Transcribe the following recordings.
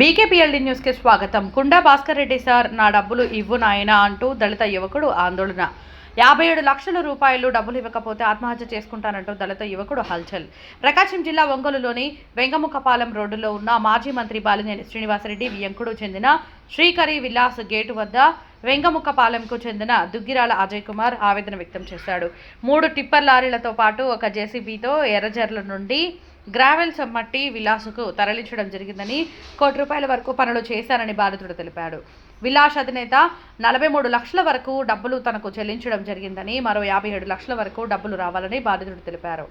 బీకేపీఎల్డీ న్యూస్కి స్వాగతం. కుండా భాస్కర్ రెడ్డి సార్ నా డబ్బులు ఇవ్వు నాయనా అంటూ దళిత యువకుడు ఆందోళన. యాభై ఏడు లక్షల రూపాయలు డబ్బులు ఇవ్వకపోతే ఆత్మహత్య చేసుకుంటానంటూ దళిత యువకుడు హల్చల్. ప్రకాశం జిల్లా ఒంగోలులోని వెంగముఖపాలెం రోడ్డులో ఉన్న మాజీ మంత్రి బాలినేని శ్రీనివాసరెడ్డి వియంకుడు చెందిన శ్రీకరి విలాస్ గేటు వద్ద వెంగముఖపాలెంకు చెందిన దుగ్గిరాల అజయ్ కుమార్ ఆవేదన వ్యక్తం చేశాడు. మూడు టిప్పర్ లారీలతో పాటు ఒక జేసీబీతో ఎర్రజర్ల నుండి గ్రావెల్స్ మట్టి విలాసుకు తరలించడం జరిగిందని కోటి రూపాయల వరకు పనులు చేశారని బాధితుడు తెలిపాడు. విలాస్ అధినేత నలభై మూడు లక్షల వరకు డబ్బులు తనకు చెల్లించడం జరిగిందని మరో యాభై ఏడు లక్షల వరకు డబ్బులు రావాలని బాధితుడు తెలిపారు.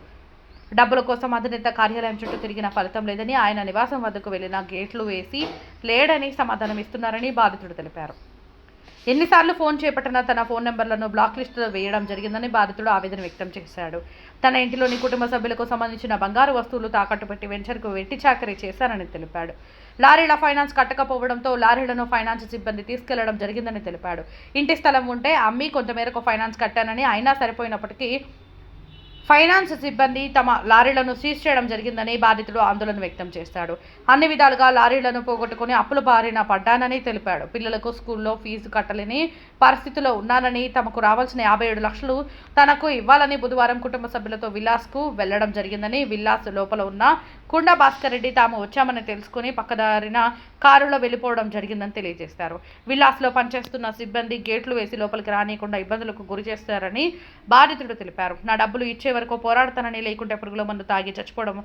డబ్బుల కోసం అధినేత కార్యాలయం చుట్టూ తిరిగిన ఫలితం లేదని ఆయన నివాసం వద్దకు వెళ్ళిన గేట్లు వేసి లేడని సమాధానం ఇస్తున్నారని బాధితుడు తెలిపారు. ఎన్నిసార్లు ఫోన్ చేపట్టినా తన ఫోన్ నెంబర్లను బ్లాక్ లిస్టులో వేయడం జరిగిందని బాధితుడు ఆవేదన వ్యక్తం చేశాడు. తన ఇంటిలోని కుటుంబ సభ్యులకు సంబంధించిన బంగారు వస్తువులు తాకట్టు పెట్టి వెంచర్కు వెట్టి చాకరీ చేశారని తెలిపాడు. లారీల ఫైనాన్స్ కట్టకపోవడంతో లారీలను ఫైనాన్స్ సిబ్బంది తీసుకెళ్ళడం జరిగిందని తెలిపాడు. ఇంటి స్థలం ఉంటే అమ్మి కొంతమేరకు ఫైనాన్స్ కట్టానని అయినా సరిపోయినప్పటికీ ఫైనాన్స్ సిబ్బంది తమ లారీలను సీజ్ చేయడం జరిగిందని బాధితుడు ఆందోళన వ్యక్తం చేశాడు అన్ని విధాలుగా లారీలను పోగొట్టుకుని అప్పుల బారిన పడ్డానని తెలిపాడు. పిల్లలకు స్కూల్లో ఫీజు కట్టలేని పరిస్థితిలో ఉన్నానని తమకు రావాల్సిన యాభై ఏడు లక్షలు తనకు ఇవ్వాలని బుధవారం కుటుంబ సభ్యులతో విలాస్కు వెళ్ళడం జరిగిందని విలాస్ లోపల ఉన్న కుండ భాస్కర్ రెడ్డి తాము వచ్చామని తెలుసుకుని పక్కదారిన కారులో వెళ్ళిపోవడం జరిగిందని తెలియజేశారు. విలాస్లో పనిచేస్తున్న సిబ్బంది గేట్లు వేసి లోపలికి రానియకుండా ఇబ్బందులకు గురి చేస్తారని బాధితుడు తెలిపారు. నా డబ్బులు ఇచ్చే వరకు పోరాడతానని లేకుంటే పురుగుల మందు తాగి చచ్చిపోవడం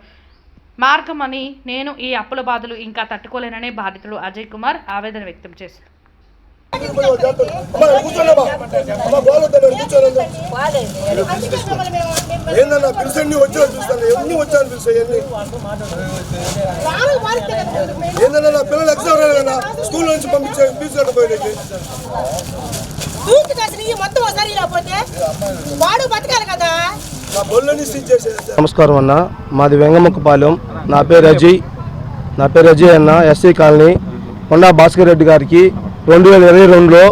మార్గమని నేను ఈ అప్పుల బాధలు ఇంకా తట్టుకోలేనని బాధితుడు అజయ్ కుమార్ ఆవేదన వ్యక్తం చేశారు. ఏందన్నా పిలిచండి వచ్చాను చూస్తాను ఎన్ని వచ్చాను పిలిచాయి ఏందన్నా నా పిల్లలు ఎగ్జామ్ రాలేదన్నా స్కూల్ నుంచి దూకి మొత్తం ఒకసారి ఇలా పోతే వాడు బతకాలి కదా. నమస్కారం అన్న. మాది వెంగముఖపాలెం నా పేరు అజయ్ నా పేరు అజయ్ అన్న ఎస్సీ కాలనీ. కొండా భాస్కర్ రెడ్డి గారికి రెండు వేల ఇరవై రెండులో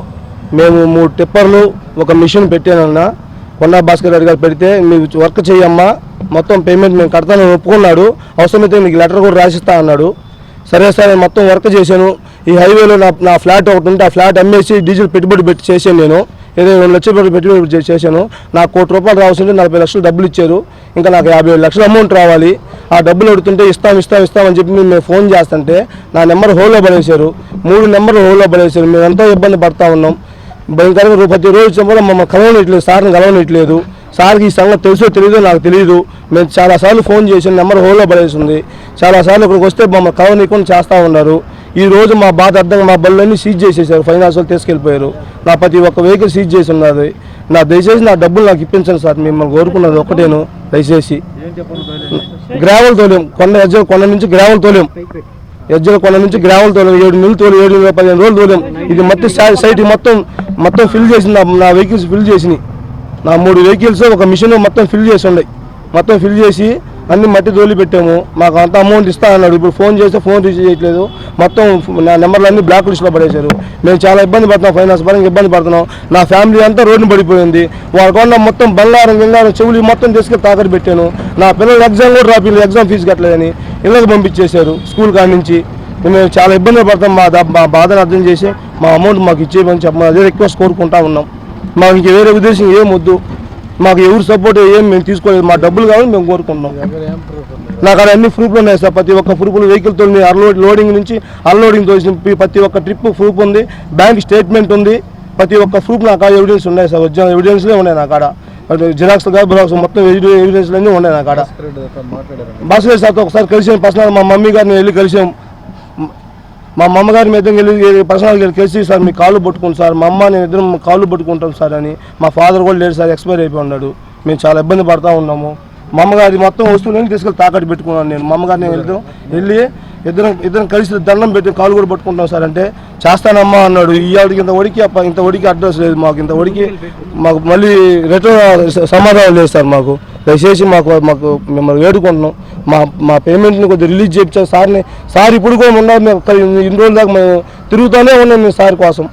మేము మూడు టిప్పర్లు ఒక మిషన్ పెట్టానన్న కొండా భాస్కర్ రెడ్డి గారు పెడితే మీకు వర్క్ చేయమ్మా మొత్తం పేమెంట్ మేము కడతానని ఒప్పుకున్నాడు. అవసరమైతే మీకు లెటర్ కూడా రాసిస్తా అన్నాడు. సరే సరే మొత్తం వర్క్ చేశాను. ఈ హైవేలో నా నా ఫ్లాట్ ఒకటి ఉంటే ఆ ఫ్లాట్ అమ్మేసి డీజిల్ పెట్టుబడి పెట్టి చేశాను నేను. ఏదో రెండు లక్షల రూపాయలు పెట్టుబడి చేశాను. నాకు కోటి రూపాయలు రావాల్సింటే నలభై లక్షలు డబ్బులు ఇచ్చారు. ఇంకా నాకు యాభై ఏడు లక్షల అమౌంట్ రావాలి. ఆ డబ్బులు అడుగుతుంటే ఇస్తాం ఇస్తాం ఇస్తామని చెప్పి మేము ఫోన్ చేస్తుంటే నా నెంబర్ హోల్లో పడేశారు. మూడు నెంబర్లు హోల్లో పడేశారు. మేము ఎంతో ఇబ్బంది పడతా ఉన్నాం. భయంకరంగా ప్రతి రోజు చెప్పడం మమ్మల్ని కలవనిట్లేదు సార్ని కలవనిట్లేదు సార్కి ఈ సంగతి తెలుసో తెలియదో నాకు తెలియదు మేము చాలాసార్లు ఫోన్ చేసి నెంబర్ హోల్లో పడేసింది. చాలాసార్లు ఇక్కడికి వస్తే మమ్మల్ని కలవనీయకుండా చేస్తూ ఉన్నారు. ఈ రోజు మా బాధ అర్థంగా మా బళ్ళన్నీ సీజ్ చేసేసారు. ఫైనాన్స్ వాళ్ళు తీసుకెళ్ళిపోయారు. నా ప్రతి ఒక్క వెహికల్ సీజ్ చేసి ఉన్నది. నా దయచేసి నా డబ్బులు నాకు ఇప్పించండి సార్. మిమ్మల్ని కోరుకున్నది ఒకటేను దయచేసి. గ్రావెల్ తోలేం కొండ ఎజ్జల కొండ నుంచి గ్రావెల్ తోలేం ఎజ్జల కొండ నుంచి గ్రావెల్ తోలేం ఏడు నెలలు తోలి ఏడు నెలల పదిహేను రోజులు తోలేం ఇది మొత్తం సైట్ మొత్తం మొత్తం ఫిల్ చేసి నా నా వెహికల్స్ ఫిల్ చేసినాయి. నా మూడు వెహికల్స్ ఒక మిషన్ మొత్తం ఫిల్ చేసి ఉన్నాయి. మొత్తం ఫిల్ చేసి అన్ని మట్టి తోలి పెట్టాము. మాకు అంత అమౌంట్ ఇస్తా అన్నాడు. ఇప్పుడు ఫోన్ చేస్తే ఫోన్ రిసీవ్ చేయట్లేదు. మొత్తం నా నెంబర్లు అన్ని బ్లాక్ లిస్ట్లో పడేశారు. మేము చాలా ఇబ్బంది పడుతున్నాం. ఫైనాన్స్ పరంగా ఇబ్బంది పడుతున్నాం. నా ఫ్యామిలీ అంతా రోడ్డు పడిపోయింది. వాళ్ళ మొత్తం బంగారం గింగారం చెవులు మొత్తం తీసుకెళ్ళి తాకట్టు పెట్టాను. నా పిల్లలు ఎగ్జామ్ కూడా రాపిల్లు. ఎగ్జామ్ ఫీజు కట్టలేదని ఇళ్ళకి పంపించేశారు స్కూల్ కాడి నుంచి. మేము చాలా ఇబ్బంది పడతాం. మా మా బాధను అర్థం చేసి మా అమౌంట్ మాకు ఇచ్చేయమని చెప్పమని అదే రిక్వెస్ట్ కోరుకుంటా ఉన్నాం. మాకు ఇంక వేరే ఉద్దేశం ఏం వద్దు. మాకు ఎవరు సపోర్ట్ ఏం మేము తీసుకోలేదు. మా డబ్బులు కావాలి మేము కోరుకుంటున్నాం. నాకు అక్కడ అన్ని ప్రూఫ్లు ఉన్నాయి సార్. ప్రతి ఒక్క ప్రూఫ్లు వెహికల్తో అన్లోడ్ లోడింగ్ నుంచి అన్లోడింగ్ తోసిన ప్రతి ఒక్క ట్రిప్ ప్రూఫ్ ఉంది. బ్యాంక్ స్టేట్మెంట్ ఉంది. ప్రతి ఒక్క ప్రూఫ్ నాకు ఎవిడెన్స్ ఉన్నాయి సార్. ఒరిజినల్ ఎవిడెన్స్లే ఉన్నాయి నాకు ఆడ. జిరాక్స్ కాదు బ్రాక్స్ మొత్తం ఎవిడెన్స్లు అన్నీ ఉన్నాయి నాకు ఆడ. భాస్కర్ సార్తో ఒకసారి కలిసాం. పర్సనల్ మా మమ్మీ గారిని వెళ్ళి కలిసాం. మా అమ్మగారి మీద వెళ్ళి పర్సనల్ కలిసి సార్ మీ కాళ్ళు పట్టుకుంటు సార్. మా అమ్మ నేను ఇద్దరం కాళ్ళు పట్టుకుంటాం సార్ అని మా ఫాదర్ కూడా లేడు సార్ ఎక్స్పైర్ అయిపోయి ఉన్నాడు. మేము చాలా ఇబ్బంది పడతా ఉన్నాము. మా అమ్మగారి మొత్తం వస్తువులని తీసుకెళ్ళి తాకట్టు పెట్టుకున్నాను నేను. మా అమ్మగారిని వెళ్తాం వెళ్ళి ఇద్దరం ఇద్దరం కలిసి దండం పెట్టి కాలు కూడా పట్టుకుంటాం సార్ అంటే చేస్తానమ్మా అన్నాడు. ఈ ఆవిడకి ఇంత ఒడికి అప్ప ఇంత ఒడికి అడ్రస్ లేదు మాకు. ఇంత ఒడికి మాకు మళ్ళీ రిటర్న్ సమాధానం లేదు సార్ మాకు. దయచేసి మాకు మాకు మిమ్మల్ని వేడుకుంటున్నాం. మా మా పేమెంట్ని కొద్దిగా రిలీజ్ చేయించారు సార్ని. సార్ ఇప్పుడు కూడా ఉన్నారు మేము ఇన్ని రోజుల దాకా మేము తిరుగుతూనే ఉన్నాం మేము సార్ కోసం.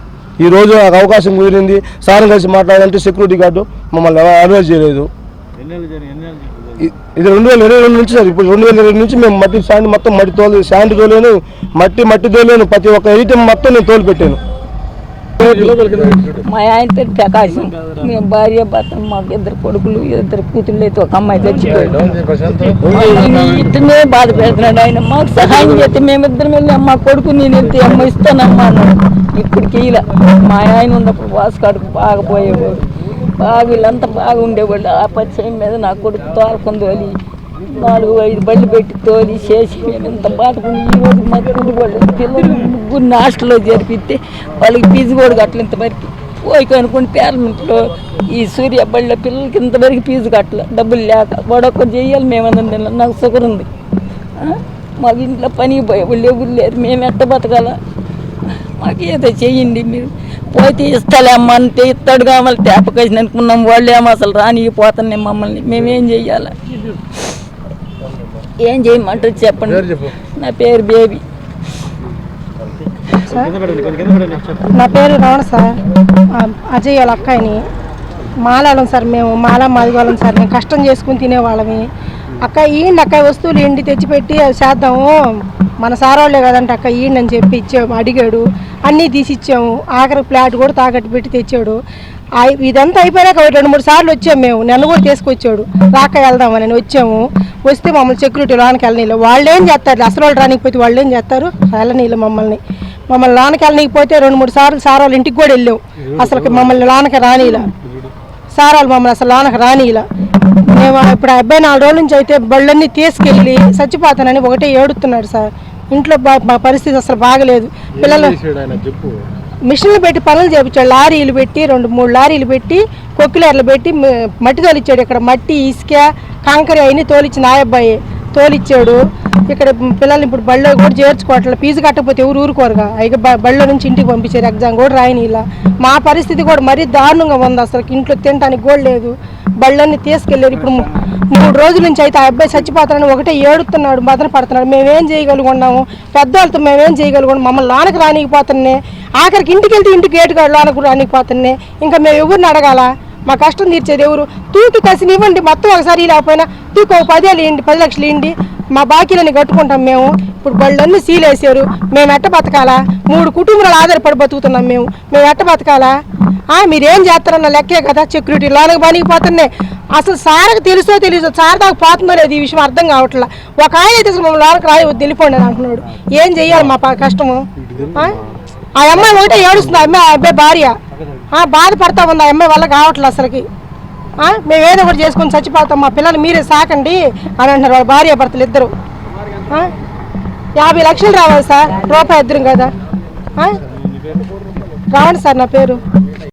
ఈ రోజు నాకు అవకాశం కుదిరింది. సార్ని కలిసి మాట్లాడాలంటే సెక్యూరిటీ గార్డు మమ్మల్ని అడ్వైజ్ చేయలేదు. ఇది రెండు వేల ఇరవై రెండు నుంచి సార్. ఇప్పుడు రెండు వేల ఇరవై నుంచి మేము మట్టి శాండ్ మొత్తం మట్టి తోలు శాండ్ తోలేను. మట్టి మట్టి తోలేను. ప్రతి ఒక్క ఐటెం మొత్తం నేను తోలు పెట్టాను మా ఆయన పేరు ప్రకాశం మేము భార్య భర్త మాకు ఇద్దరు కొడుకులు ఇద్దరు కూతుళ్ళు అయితే ఒక అమ్మాయి చచ్చిపోయాడు మమ్మల్ని బాధ పెడుతున్నాడు ఆయన. మాకు సహాయం చేస్తే మేమిద్దరం వెళ్ళి మా కొడుకు నేను వెళ్తే అమ్మ ఇస్తానమ్మా అన్నాడు. ఇప్పటికి ఇలా మా ఆయన ఉన్నప్పుడు వాసుకాడుకు బాగా పోయేవాడు. బాగా వీళ్ళంతా బాగా ఉండేవాళ్ళు ఆ పచ్చయం మీద నా కొడుకు తోలుకొని నాలుగు ఐదు బళ్ళు పెట్టి తోలి చేసి మేము ఇంత బాధపడి ఈ రోజు మా కుటుంబ వాళ్ళు పిల్లలు ముగ్గురు హాస్టల్లో జరిపితే వాళ్ళకి ఫీజు కూడా కట్టలే ఇంతవరకు పోయి అనుకుని పేరెంట్లో ఈ సూర్య బళ్ళ పిల్లలకి ఇంతవరకు ఫీజు కట్టలే డబ్బులు లేక. వాడొక్కరు చేయాలి మేమన్నా నాకు షుగర్ ఉంది. మాకు ఇంట్లో పని పోయే ఎవరు లేరు. మేము ఎట్ట బతకాల? మాకు ఏదో చెయ్యండి మీరు. పోతే ఇస్తాలే అమ్మ అంటే ఇస్తాడు కావాలి. తేపకేసి అనుకున్నాం. వాళ్ళు ఏమో అసలు రానిపోతున్నాయి మమ్మల్ని. మేమేం చెయ్యాలి? ఏం చేయమంటారు చెప్పండి. నా పేరు బేబీ. నా పేరు రమణ సార్. అజయ్ వాళ్ళ అక్కని మాలాలం సార్ మేము మాల మాదిగోళం సార్ మేము కష్టం చేసుకుని తినేవాళ్ళమి. అక్క ఈయండి అక్క వస్తువులు ఏంటి తెచ్చిపెట్టి అవి చేద్దాము. మన సారోళ్ళే కదంటే అక్క ఈయండి అని చెప్పి ఇచ్చాము అడిగాడు. అన్నీ తీసి ఇచ్చాము ఆఖరి ప్లాట్ కూడా తాకట్టు పెట్టి తెచ్చాడు. ఇదంతా అయిపోయినాక రెండు మూడు సార్లు వచ్చాము మేము. నన్ను కూడా తీసుకొచ్చాడు. రాక వెళ్దామని వచ్చాము. వస్తే మమ్మల్ని సెక్యూరిటీ లోనికి వెళ్ళనీళ్ళు. వాళ్ళు ఏం చేస్తారు? అసలు వాళ్ళు రానికపోతే వాళ్ళు ఏం చేస్తారు? వెళ్ళనీళ్ళు మమ్మల్ని. మమ్మల్ని లోనకి వెళ్ళనీకపోతే రెండు మూడు సార్లు సార్ వాళ్ళ ఇంటికి కూడా వెళ్ళాం. అసలు మమ్మల్ని లోనకి రానీలా. సార్ వాళ్ళు మమ్మల్ని అసలు లోనకి రానీలా. మేము ఇప్పుడు అబ్బాయి నాలుగు రోజుల నుంచి అయితే బళ్ళన్నీ తీసుకెళ్ళి చచ్చిపోతానని ఒకటే ఏడుతున్నాడు సార్. ఇంట్లో మా పరిస్థితి అసలు బాగలేదు. పిల్లలు మిషన్లు పెట్టి పనులు చేపించాడు. లారీలు పెట్టి రెండు మూడు లారీలు పెట్టి కొక్కిలేర్లు పెట్టి మట్టి తోలిచ్చాడు. ఇక్కడ మట్టి ఇసుక కాంకర అయినా తోలిచ్చిన నాయబ్బాయి తోలిచ్చాడు. ఇక్కడ పిల్లల్ని ఇప్పుడు బళ్ళో కూడా చేర్చుకోవట్లేదు ఫీజు కట్టకపోతే ఎవరు ఊరుకోరుగా? అయితే బళ్ళో నుంచి ఇంటికి పంపించారు. ఎగ్జామ్ కూడా రాయని ఇలా. మా పరిస్థితి కూడా మరీ దారుణంగా ఉంది అసలు ఇంట్లో తినడానికి కూడా లేదు. బళ్ళని తీసుకెళ్ళారు. ఇప్పుడు మూడు రోజుల నుంచి అయితే ఆ అబ్బాయి చచ్చిపోతానని ఒకటే ఏడుతున్నాడు మదన పడుతున్నాడు. మేమేం చేయగలుగున్నాము? పెద్దవాళ్ళతో మేమేం చేయగలుగున్నాం మమ్మల్ని లోనకి రానికపోతున్నాయి ఆఖరికి ఇంటికి వెళ్తే ఇంటికి గేటు కాడ లోనకు రానికపోతున్నాయి ఇంకా మేము ఎవరిని అడగాల? మా కష్టం తీర్చేది ఎవరు? తూకి కసినివ్వండి మొత్తం ఒకసారి లేకపోయినా తూకి ఒక పదేళ్ళు ఇవ్వండి పది లక్షలు ఇవ్వండి మా బాకీలని కట్టుకుంటాం మేము. ఇప్పుడు బళ్ళన్నీ సీలేసారు మేము ఎట్ట బతకాలా? మూడు కుటుంబాలు ఆధారపడి బతుకుతున్నాం మేము. మేము ఎట్ట బతకాలా? మీరేం చేస్తారన్న లెక్కే కదా సెక్యూరిటీ లోనకి పనికిపోతున్నాయి. అసలు సార్కి తెలుసో తెలుసో సార్ దాకా పోతుందో లేదు ఈ విషయం అర్థం కావట్లా. ఒక ఆయన అయితే అసలు మమ్మల్ని లోనకి రాయి వెళ్ళిపోండి అని అంటున్నాడు. ఏం చెయ్యాలి మా ప- కష్టము? ఆ? అమ్మాయి ఒకటే ఏడుస్తుంది ఆ అమ్మాయి ఆ అబ్బాయి భార్య. ఆ, బాధపడతా ఉంది ఆ అమ్మాయి వల్ల కావట్లేదు అసలుకి. మేము ఏదో ఒకటి చేసుకొని చచ్చిపోతాం. మా పిల్లలు మీరే సాకండి అని అంటున్నారు. వాళ్ళ భార్య భర్తలు ఇద్దరు. ఆ? యాభై లక్షలు రావాలి సార్. రూపాయి ఇద్దరు కదా. ఆ? రావండి సార్ నా పేరు.